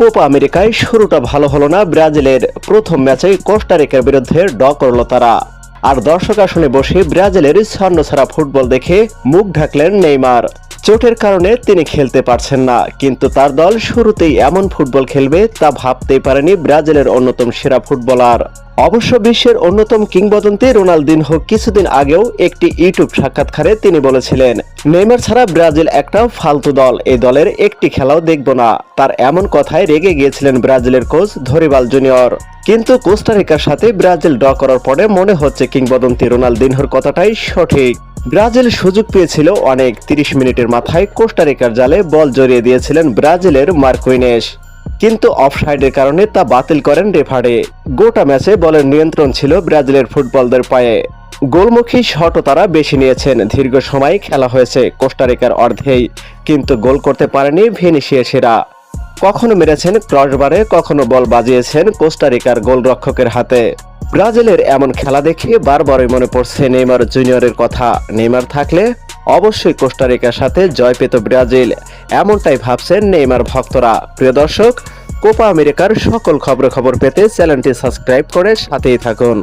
Copa আমেরিকায় শুরুটা ভালো হলো না ব্রাজিলের। প্রথম ম্যাচে কোস্টারিকার বিরুদ্ধে ড করল তারা। আর দর্শক আসনে বসে ব্রাজিলের ছন্ন ছাড়া ফুটবল দেখে মুখ ঢাকলেন নেইমার। চোটের কারণে তিনি খেলতে পারছেন না, কিন্তু তার দল শুরুতেই এমন ফুটবল খেলবে তা ভাবতেই পারেনি ব্রাজিলের অন্যতম সেরা ফুটবলার। অবশ্য বিশ্বের অন্যতম কিংবদন্তি রোনালদিনহো কিছুদিন আগেও একটি ইউটিউব সাক্ষাৎকারে তিনি বলেছিলেন, নেইমার ছাড়া ব্রাজিল একটা ফালতু দল এই দলের একটি খেলাও দেখব না। তার এমন কথায় রেগে গিয়েছিলেন ব্রাজিলের কোচ ধরিবাল জুনিয়র। কিন্তু কোস্টারিকার সাথে ব্রাজিল ড করার পরে মনে হচ্ছে কিংবদন্তি রোনালদিনহোর কথাটাই সঠিক। ব্রাজিল সুযোগ পেয়েছিল অনেক, তিরিশ মিনিটের মাথায় কোস্টারিকার জালে বল জড়িয়ে দিয়েছিলেন ব্রাজিলের মার্কুইনেস। কিন্তু অফসাইডের কারণে তা বাতিল করেন রেফারে। গোটা ম্যাচে বলের নিয়ন্ত্রণ ছিল ব্রাজিলের ফুটবলদের পায়ে। গোলমুখী শটও তারা বেশি নিয়েছেন। দীর্ঘ সময় খেলা হয়েছে কোস্টারিকার অর্ধেই, কিন্তু গোল করতে পারেনি ভেনিসিয়াসেরা। কখনো মেরেছেন ক্রসবারে, কখনো বল বাজিয়েছেন কোস্টারিকার গোলরক্ষকের হাতে। ব্রাজিলের এমন খেলা দেখে বারবারই মনে পড়ছে নেইমার জুনিয়রের কথা। নেইমার থাকলে অবশ্যই কোস্টারিকার সাথে জয় পেত ব্রাজিল। এমনটাই ভাবছেন নেইমার ভক্তরা। প্রিয় দর্শক, কোপা আমেরিকার সকল খবর খবর পেতে চ্যানেলটি সাবস্ক্রাইব করে সাথেই থাকুন।